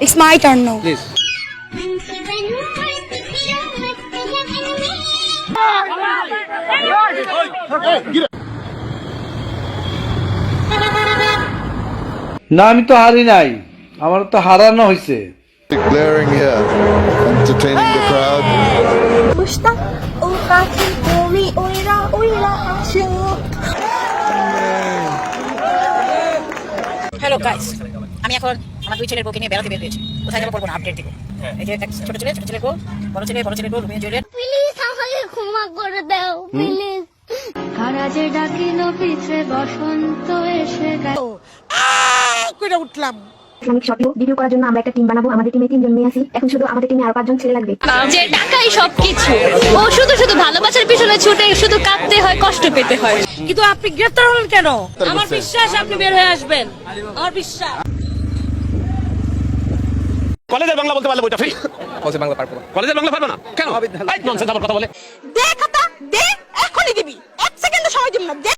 It's my turn now. Please. না আমি তো হারি নাই। আমার তো হারানো হয়েছে আমি এখন আমার দুই ছেলের বউকে নিয়ে বেড়াতে বের হয়েছি। কোথায় যাব বলব না আপডেট দিব। এই যে ছোট ছেলে ছোট ছেলে গো বড় ছেলে বড় ছেলে গো রুমিয়া জুলিয়েট প্লিজ আমাকে ক্ষমা করে দাও প্লিজ কারাজে ডাকিল পিছে বসন্ত এসে গেল। ইসলামিক শর্ট ভিডিও করার জন্য আমরা একটা টিম বানাবো আমাদের টিমে তিনজন মেয়ে আছি। এখন শুধু আমাদের টিমে আরও পাঁচজন ছেলে লাগবে। যে টাকাই সবকিছু। ও শুধু শুধু ভালোবাসার পিছনে ছুটে শুধু কাঁদতে হয় কষ্ট পেতে হয়। কিন্তু আপনি গ্রেফতার হলেন কেন? আমার বিশ্বাস আপনি বের হয়ে আসবেন। আমার বিশ্বাস। কলেজের বাংলা বলতে পারলে বইটা ফ্রি কলেজের বাংলা পারব কলেজের বাংলা পারব না? কেন? এই ননসেন্স আমার কথা বলে। দে খাতা দে এখনই দিবি। এক সেকেন্ড সময় দিব না দে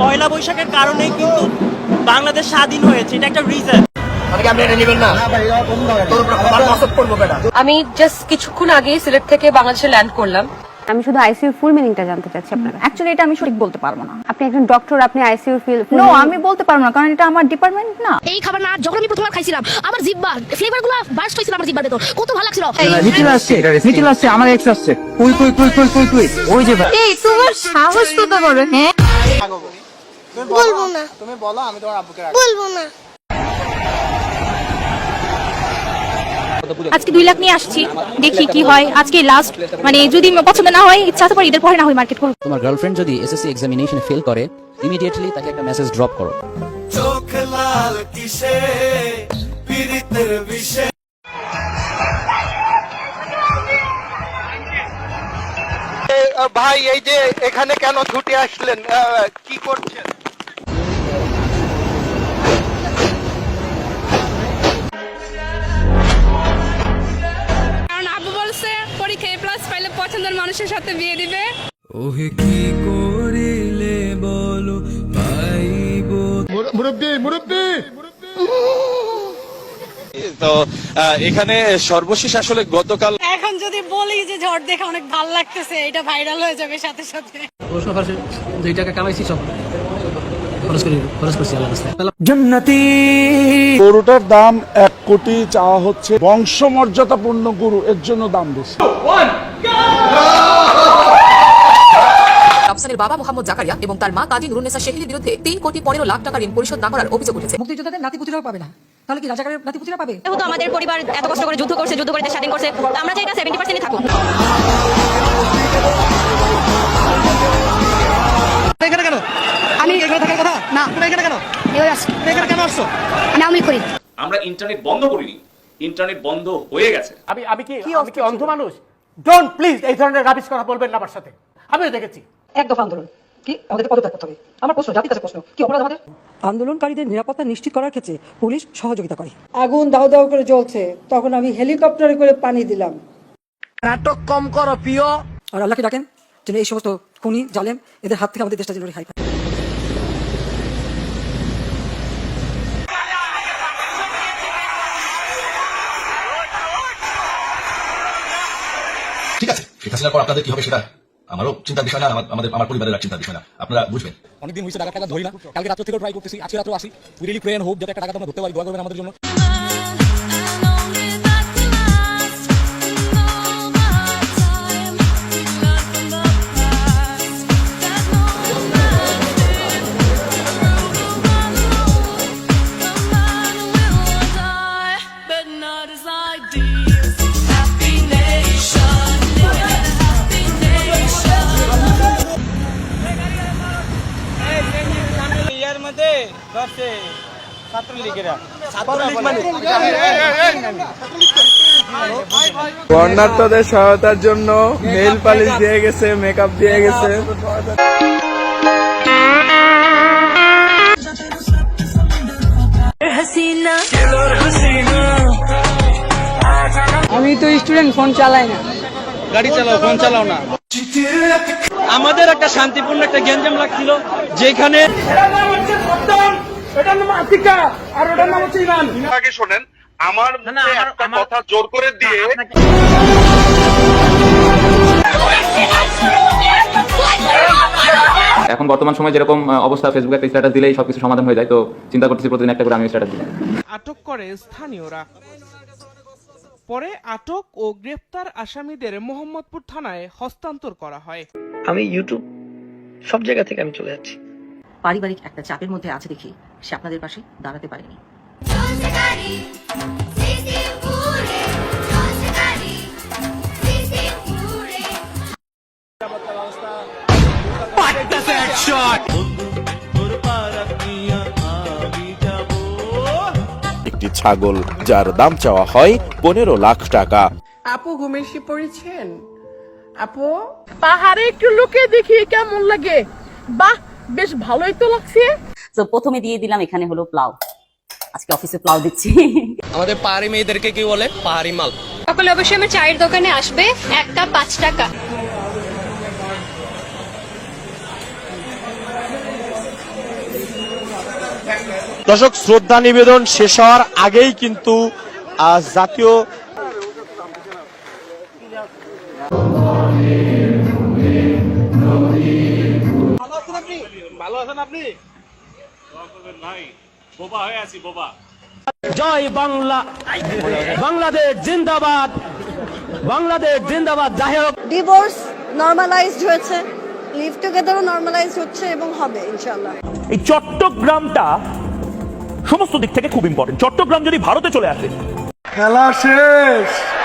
পয়লা বৈশাখের কারণেই কিন্তু বাংলাদেশ স্বাধীন হয়েছে এটা একটা রিজন আমি জাস্ট কিছুক্ষণ আগে সিলেট থেকে বাংলাদেশে ল্যান্ড করলাম। আমি শুধু আইসিইউ ফুল মিনিংটা জানতে চাচ্ছি আপনার অ্যাকচুয়ালি এটা আমি সঠিক বলতে পারব না। আপনি একজন ডক্টর আপনি আইসিইউ ফিল নো আমি বলতে পারব না কারণ এটা আমার ডিপার্টমেন্ট না। এই খাবার না যখন আমি প্রথমবার খাইছিলাম আমার জিব্বা ফ্লেভারগুলো বার্স্ট হয়েছিল আমার জিব্বার ভেতর কত ভালো লাগছিল। মিছিল আসছে মিছিল আসছে আমার এক্স আসছে। কুই কুই কুই কুই কুই কুই? ওই যে ভাই। এই তোমার সাহস কত বড় হ্যাঁ? বলব না। তুমি বলো আমি তোমার আব্বুকে রাখব। বলব না। আজকে দুই লাখ নিয়ে আসছি দেখি কি হয়। আজকে লাস্ট মানে যদি পছন্দ না হয় ইচ্ছা আছে পরে ঈদের পরে না হয় মার্কেট করব। তোমার গার্লফ্রেন্ড যদি এসএসসি এক্সামিনেশনে ফেল করে ইমিডিয়েটলি তাকে একটা মেসেজ ড্রপ করো। চোখ লাল কিসে? পীড়িতের বিষে? ভাই এই যে এখানে কেন ছুটে আসলেন? কি করছেন? পছন্দের মানুষের সাথে বিয়ে দিবে? তো এখানে সর্বশেষ আসলে গতকাল এখন যদি বলি যে ঝড় দেখে অনেক ভালো লাগতেছে এটা ভাইরাল হয়ে যাবে সাথে সাথে। দুই টাকা কামাইছি সব। খরচ করি খরচ করছি আল্লাহ গরুটার দাম এক কোটি চাওয়া হচ্ছে বংশমর্যাদাপূর্ণ গরু এর জন্য দাম বেশি। রাফসানের বাবা মোহাম্মদ জাকারিয়া এবং তার মা কাজী নুরুন্নেসা শেখিলের বিরুদ্ধে তিন কোটি পনেরো লাখ টাকা ঋণ পরিশোধ না করার অভিযোগ উঠেছে। মুক্তিযোদ্ধাদের নাতিপুতিরাও পাবে না। তাহলে কি রাজাকারের নাতিপুতিরা পাবে? যেহেতু আমাদের পরিবার এত কষ্ট করে যুদ্ধ করছে যুদ্ধ করে দেশ স্বাধীন করছে। আমরা চাই এটা সেভেন্টি পার্সেন্টই থাকুক। এখানে থাকার কথা? না। তুমি এখানে কেন? এবার আসছি। এখানে কেন আসছো? আমি আমি করি। আমরা ইন্টারনেট বন্ধ করিনি। ইন্টারনেট বন্ধ হয়ে গেছে। আমি আমি কি আমি কি অন্ধ মানুষ? ডোন্ট প্লিজ এই ধরনের রাবিশ কথা বলবেন না আমার সাথে। আমিও দেখেছি। এক দফা আন্দোলন। কি? আমাদের পদত্যাগ করতে হবে। আমার প্রশ্ন জাতির কাছে প্রশ্ন। কি অপরাধ আমাদের? আন্দোলনকারীদের নিরাপত্তা নিশ্চিত করার ক্ষেত্রে পুলিশ সহযোগিতা করে। আগুন দাও দাও করে জ্বলছে। তখন আমি হেলিকপ্টারে করে পানি দিলাম। নাটক কম করো প্রিয়। আর আল্লাহকে ডাকেন যেন এই সমস্ত খুনি জালেম এদের হাত থেকে আমাদের দেশটা যেন রেহাই পায় আছে পর আপনাদের কি হবে সেটা? আমারও চিন্তা বিষয় না আমাদের, আমার পরিবারের আর চিন্তার বিষয় না। আপনারা বুঝবেন। অনেকদিন হয়েছে টাকা টাকা ধরি না। কালকে রাত্র থেকে ট্রাই করতেছি, আজকে রাত্রে আসি। We really pray and hope যাতে একটা টাকা আমরা ধরতে পারি, দোয়া করবেন আমাদের জন্য। ধরছে ছাত্রলীগেরা। বর্ণাঢ্যদের সহায়তার জন্য নেল পালিশ দিয়ে গেছে মেকআপ দিয়ে গেছে। আমি তো স্টুডেন্ট ফোন চালাই না। গাড়ি চালাও ফোন চালাও না। আমাদের একটা শান্তিপূর্ণ একটা গ্যাঞ্জাম লাগছিল যেখানে এটার নাম আতিকা আর ওটার নাম হচ্ছে ইমান। আগে শোনেন আমার মুখে একটা কথা জোর করে দিয়ে এখন বর্তমান সময় যেরকম অবস্থা ফেসবুকে একটা স্ট্যাটাস দিলেই সবকিছু সমাধান হয়ে যায় তো চিন্তা করতেছি প্রতিদিন একটা করে আমি স্ট্যাটাস দিই আটক করে স্থানীয়রা। পরে আটক ও গ্রেপ্তার আসামিদের মোহাম্মদপুর থানায় হস্তান্তর করা হয়। আমি ইউটিউব সব জায়গা থেকে আমি চলে যাচ্ছি। পারিবারিক একটা চাপের মধ্যে আছে দেখি সে আপনাদের পাশে দাঁড়াতে পারেনি। একটি ছাগল যার দাম চাওয়া হয় পনেরো লাখ টাকা। আপু ঘুমেশি পড়েছেন? আপু? পাহাড়ে একটু লুকে দেখি কেমন লাগে। বাহ বেশ ভালোই তো লাগছে। তো প্রথমে দিয়ে দিলাম এখানে হলো প্লাউ। আজকে অফিসে প্লাউ দিচ্ছি। আমাদের পাহাড়ি মেয়েদেরকে কি বলে? পাহাড়ি মাল। সকলে অবশ্যই আমার চায়ের দোকানে আসবে। এক কাপ পাঁচ টাকা। দর্শক শ্রদ্ধা নিবেদন শেষ হওয়ার আগেই কিন্তু আহ, জাতীয় জয় বাংলা। বাংলাদেশ জিন্দাবাদ। বাংলাদেশ জিন্দাবাদ যাই হোক। ডিভোর্স নর্মালাইজড হয়েছে। লিভ টুগেদারও নর্মালাইজ হচ্ছে এবং হবে ইনশাআল্লাহ। এই চট্টগ্রামটা সমস্ত দিক থেকে খুব ইম্পর্টেন্ট চট্টগ্রাম যদি ভারতে চলে আসে। খেলা শেষ!